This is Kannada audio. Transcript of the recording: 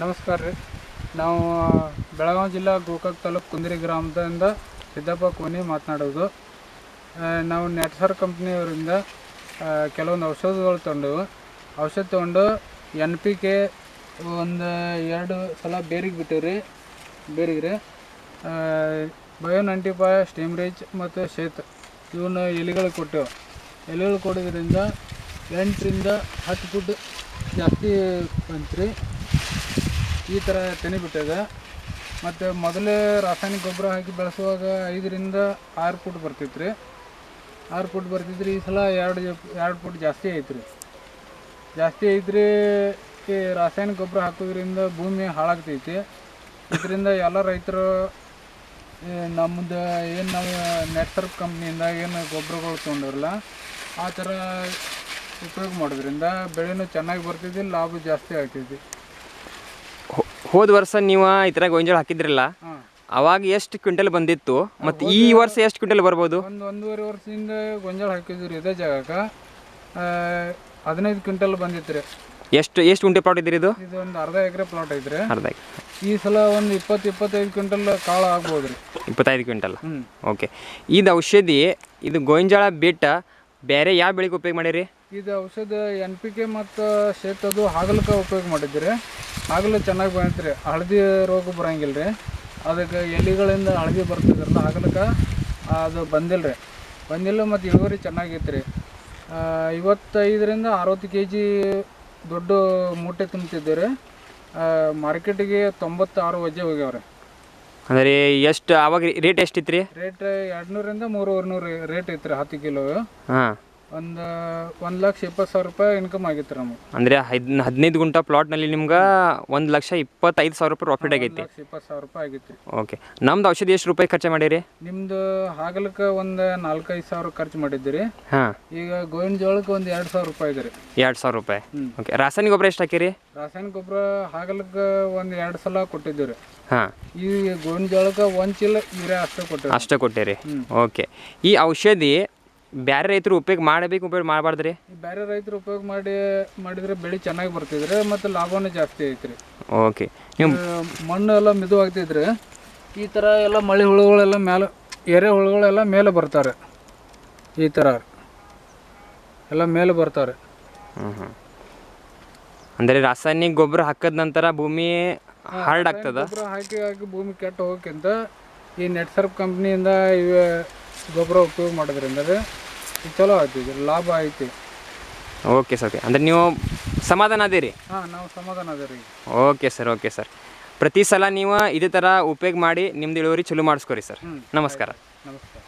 ನಮಸ್ಕಾರ ರೀ. ನಾವು ಬೆಳಗಾವಿ ಜಿಲ್ಲಾ ಗೋಕಾಕ್ ತಾಲೂಕು ಕುಂದಿರಿ ಗ್ರಾಮದಿಂದ ಸಿದ್ದಪ್ಪ ಕೋನಿ ಮಾತನಾಡೋದು. ನಾವು ನೆಟ್ಸರ್ ಕಂಪ್ನಿಯವರಿಂದ ಕೆಲವೊಂದು ಔಷಧಗಳು ತೊಗೊಂಡೆವು ಔಷಧ ತೊಗೊಂಡು ಎನ್ ಪಿ ಕೆ ಒಂದು ಎರಡು ಸಲ ಬೇರಿಗೆ ಬಿಟ್ಟಿವ್ರಿ. ಬೇರಿಗೆ ರೀ. ಬಯೋ ನೈಂಟಿ ಫೈ ಸ್ಟೀಮ್ ರೇಜ್ ಮತ್ತು ಶೇತ್ ಇವನ್ನ ಎಲೆಗಳು ಕೊಟ್ಟೆವು. ಎಲೆಗಳು ಕೊಡೋದ್ರಿಂದ ಎಂಟರಿಂದ ಹತ್ತು ಫುಟ್ ಜಾಸ್ತಿ ಬಂತ್ರಿ. ಈ ಥರ ತೆನೆ ಬಿಟ್ಟಿದೆ. ಮತ್ತು ಮೊದಲೇ ರಾಸಾಯನಿಕ ಗೊಬ್ಬರ ಹಾಕಿ ಬೆಳೆಸುವಾಗ ಐದರಿಂದ ಆರು ಫುಟ್ ಬರ್ತಿತ್ತು ರೀ ಆರು ಫುಟ್ ಬರ್ತಿದ್ರಿ ಈ ಸಲ ಎರಡು ಎರಡು ಫುಟ್ ಜಾಸ್ತಿ ಐತ್ರಿ. ಜಾಸ್ತಿ ಐತ್ರಿ ಈ ರಾಸಾಯನಿಕ ಗೊಬ್ಬರ ಹಾಕೋದ್ರಿಂದ ಭೂಮಿ ಹಾಳಾಗ್ತೈತಿ. ಇದರಿಂದ ಎಲ್ಲ ರೈತರು ನಮ್ಮದು ಏನು ನಾವು ನೆಟ್ವರ್ಕ್ ಕಂಪ್ನಿಯಿಂದ ಏನು ಗೊಬ್ಬರಗಳು ತೊಗೊಂಡಿರಲ್ಲ, ಆ ಥರ ಉಪಯೋಗ ಮಾಡೋದ್ರಿಂದ ಬೆಳೆನೂ ಚೆನ್ನಾಗಿ ಬರ್ತಿದ್ವಿ ಲಾಭ ಜಾಸ್ತಿ ಆಗ್ತೈತಿ. ಹೋದ ವರ್ಷ ನೀವು ಈ ಥರ ಗೋಂಜಾಳ ಹಾಕಿದ್ರಲ್ಲ. ಅವಾಗ ಎಷ್ಟು ಕ್ವಿಂಟಲ್ ಬಂದಿತ್ತು? ಮತ್ತು ಈ ವರ್ಷ ಎಷ್ಟು ಕ್ವಿಂಟಲ್ ಬರ್ಬೋದು? ಒಂದು ಒಂದೂವರೆ ವರ್ಷದಿಂದ ಗೊಂಜಾಳ ಹಾಕಿದ್ರಿ ಇದೇ ಜಾಗಕ್ಕೆ. ಹದಿನೈದು ಕ್ವಿಂಟಲ್ ಬಂದಿತ್ತು ರೀ. ಎಷ್ಟು ಎಷ್ಟು ಗುಂಟೆ ಪ್ಲಾಟ್ ಇದ್ರಿ ಇದು? ಇದು ಒಂದು ಅರ್ಧ ಎಕರೆ ಪ್ಲಾಟ್ ಐತ್ರಿ. ಅರ್ಧ ಈ ಸಲ ಒಂದು ಇಪ್ಪತ್ತು ಇಪ್ಪತ್ತೈದು ಕ್ವಿಂಟಲ್ ಕಾಳು ಆಗ್ಬೋದು ರೀ. ಇಪ್ಪತ್ತೈದು ಕ್ವಿಂಟಲ್? ಓಕೆ. ಇದು ಔಷಧಿ ಇದು ಗೋಂಜಾಳ ಬಿಟ್ಟ ಬೇರೆ ಯಾವ ಬೆಳೆಗೆ ಉಪಯೋಗ ಮಾಡಿರಿ? ಇದು ಔಷಧ ಎನ್ ಪಿ ಕೆ ಮತ್ತು ಶೇತದು ಹಾಗಲಕ ಉಪಯೋಗ ಮಾಡಿದ್ರಿ. ಹಾಗಲು ಚೆನ್ನಾಗಿ ಬಂತು ರೀ ಹಳದಿ ರೋಗ ಬರೋಂಗಿಲ್ಲ ರೀ ಅದಕ್ಕೆ ಎಲೆಗಳಿಂದ ಹಳದಿ ಬರ್ತದ್ರಲ್ಲ ಆಗಲಕ್ಕ ಅದು ಬಂದಿಲ್ಲ ರೀ ಬಂದಿಲ್ಲ ಮತ್ತು ಇಳುವರಿ ಚೆನ್ನಾಗಿತ್ತು ರೀ ಇವತ್ತೈದರಿಂದ ಅರವತ್ತು ಕೆ ಜಿ ದೊಡ್ಡ ಮೂಟೆ ತುಂಬ್ತಿದ್ದೆ ರೀ ಮಾರ್ಕೆಟಿಗೆ ತೊಂಬತ್ತಾರು ವಜೆ ಹೋಗ್ಯಾವ ರೀ ಅಂದರೆ ಎಷ್ಟು ಆವಾಗ ರೇಟ್ ಎಷ್ಟಿತ್ತು ರೀ ರೇಟ್ ಎರಡುನೂರಿಂದ ಮೂರುವರೆ ನೂರು ರೇಟ್ ಐತ್ರಿ ಹತ್ತು ಕಿಲೋ. ಹಾಂ. ಒಂದು ಒಂದು ಲಕ್ಷ ಇಪ್ಪತ್ತು ಸಾವಿರ ರೂಪಾಯಿ ಇನ್ಕಮ್ ಆಗಿತ್ತು ನಮಗೆ. ಅಂದರೆ ಹದ್ ಹದಿನೈದು ಗುಂಟ ಪ್ಲಾಟ್ನಲ್ಲಿ ನಿಮ್ಗೆ ಒಂದು ಲಕ್ಷ ಇಪ್ಪತ್ತೈದು ಸಾವಿರ ರೂಪಾಯಿ ಪ್ರಾಫಿಟ್ ಆಗೈತಿ. ಲಕ್ಷ ಇಪ್ಪತ್ತು ಸಾವಿರ ರೂಪಾಯಿ ಆಗಿತ್ತು. ಓಕೆ ನಮ್ದು ಔಷಧಿ ಎಷ್ಟು ರೂಪಾಯಿ ಖರ್ಚು ಮಾಡಿರಿ? ನಿಮ್ದು ಹಾಗಲಕ್ಕೆ ಒಂದು ನಾಲ್ಕೈದು ಸಾವಿರ ಖರ್ಚು ಮಾಡಿದ್ದೀರಿ. ಹಾಂ. ಈಗ ಗೋವಿನ ಜೋಳಕ್ಕೆ ಒಂದು ಎರಡು ಸಾವಿರ ರೂಪಾಯಿ ಇದೆ ರೀ. ಎರಡು ಸಾವಿರ ರೂಪಾಯಿ. ಓಕೆ ರಾಸಾಯನಿಕ ಗೊಬ್ಬರ ಎಷ್ಟು ಹಾಕಿರಿ? ರಾಸಾಯನಿಕ ಗೊಬ್ಬರ ಹಾಗಲಕ್ಕೆ ಒಂದು ಎರಡು ಸಲ ಕೊಟ್ಟಿದ್ದೀವಿ ರೀ. ಹಾಂ. ಈ ಗೋವಿನ ಜೋಳಕ್ಕೆ ಒಂದು ಚೀಲ ಯೂರಿಯಾ ಅಷ್ಟೇ ಕೊಟ್ಟಿರಿ ಅಷ್ಟೇ ಕೊಟ್ಟಿರಿ. ಓಕೆ ಈ ಔಷಧಿ ಬೇರೆ ರೈತರು ಉಪಯೋಗ ಮಾಡಬೇಕು ಉಪಯೋಗ ಮಾಡಬಾರ್ದು ರೀ ಬೇರೆ ರೈತರು ಉಪಯೋಗ ಮಾಡಿ ಮಾಡಿದ್ರೆ ಬೆಳೆ ಚೆನ್ನಾಗಿ ಬರ್ತಿದ್ರೆ ಮತ್ತು ಲಾಭನೂ ಜಾಸ್ತಿ ಐತ್ರಿ. ಓಕೆ. ನೀವು ಮಣ್ಣು ಎಲ್ಲ ಮಿದು ಆಗ್ತಿದ್ರೆ ಈ ಥರ ಎಲ್ಲ ಮಳೆ ಹುಳುಗಳೆಲ್ಲ ಮೇಲೆ ಎರೆ ಹುಳುಗಳೆಲ್ಲ ಮೇಲೆ ಬರ್ತಾರೆ. ಈ ಥರ ಎಲ್ಲ ಮೇಲೆ ಬರ್ತಾರೆ. ಹ್ಞೂ ಹ್ಞೂ ಅಂದರೆ ರಾಸಾಯನಿಕ ಗೊಬ್ಬರ ಹಾಕಿದ ನಂತರ ಭೂಮಿ ಹಾರ್ಡ್ ಆಗ್ತದ ಗೊಬ್ಬರ ಹಾಕಿ ಹಾಕಿ ಭೂಮಿ ಕೆಟ್ಟು ಹೋಗಕ್ಕಿಂತ ಈ ನೆಟ್ ಸರ್ಪ್ ಕಂಪ್ನಿಯಿಂದ ಇವೆ ಗೊಬ್ಬರ ಉಪಯೋಗ ಮಾಡೋದ್ರಿಂದ ಚಲೋ ಆಯ್ತು ಲಾಭ ಐತಿ. Okay sir okay. ಅಂದರೆ ನೀವು ಸಮಾಧಾನ ಅದೀರಿ? ಹಾಂ ನಾವು ಸಮಾಧಾನ ಅದೇರಿ. Okay sir okay sir. ಪ್ರತಿ ಸಲ ನೀವು ಇದೇ ಥರ ಉಪಯೋಗ ಮಾಡಿ ನಿಮ್ದು ಇಳುವರಿ ಚಲೋ ಮಾಡಿಸ್ಕೊರಿ ಸರ್. ನಮಸ್ಕಾರ. ನಮಸ್ಕಾರ.